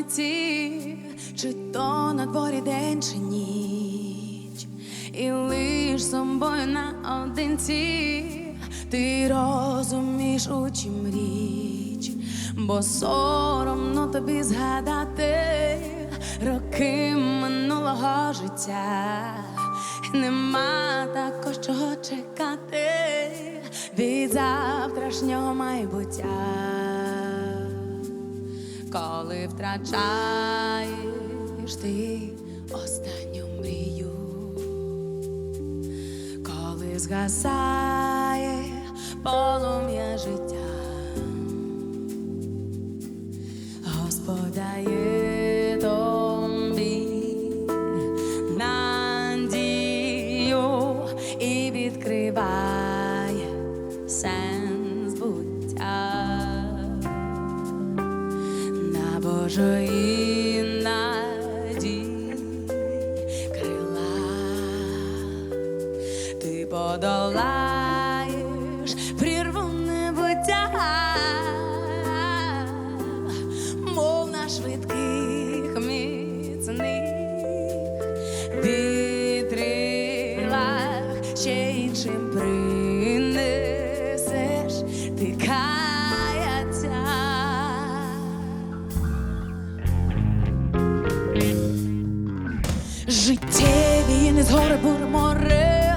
різниці, чи то на дворі день чи ніч, і лиш собою наодинці, ти розумієш, у чим річ, бо соромно тобі згадати роки минулого життя. Нема також чого чекати від завтрашнього майбуття, коли втрачаєш ти останню мрію, коли згасає полум'я життя, Господає. дає Божої надії крила ти подолаєш прірву небуття, мов на швидких міцних вітрилах ще іншим принесеш Життєві не згори бур море,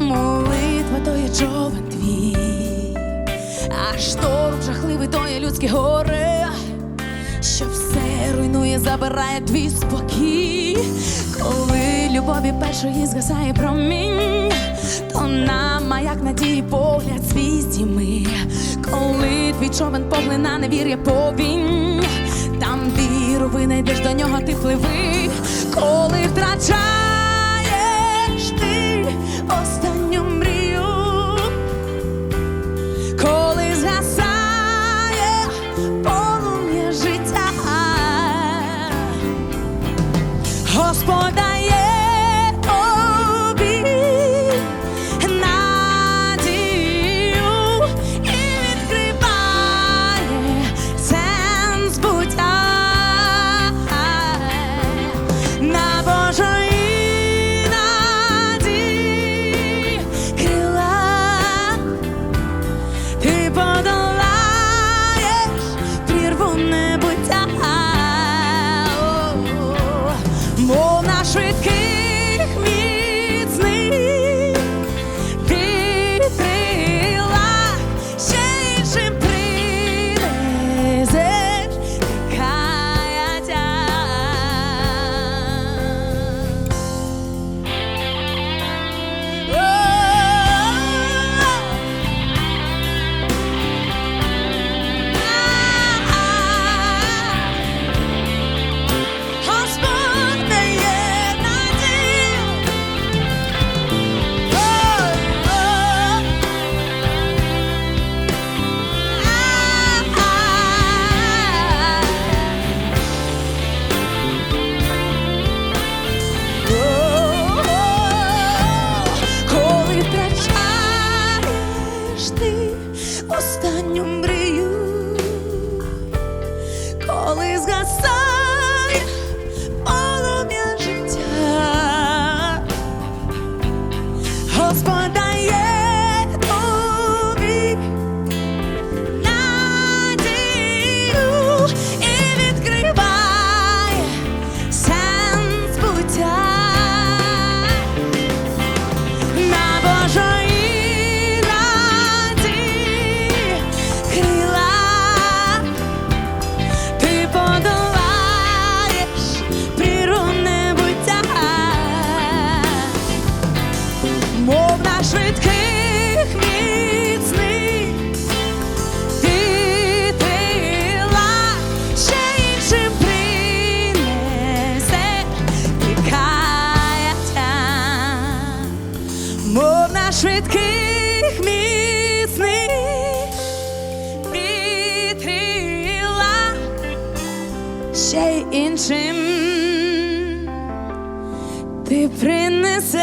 молитва то є човен твій, а шторм жахливий то є людське горе, що все руйнує, забирає твій спокій, коли любові першої згасає промінь, то нам маяк надії погляд свій здійми, коли твій човен поглина невір'я повінь, там віру винайдеш до нього ти пливи, згасає останню мрію, ще й іншим ти принесеш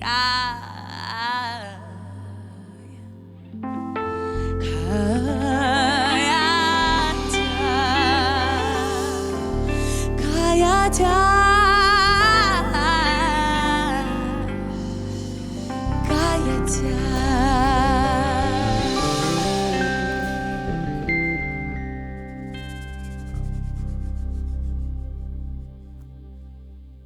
хай, каятя, каятя.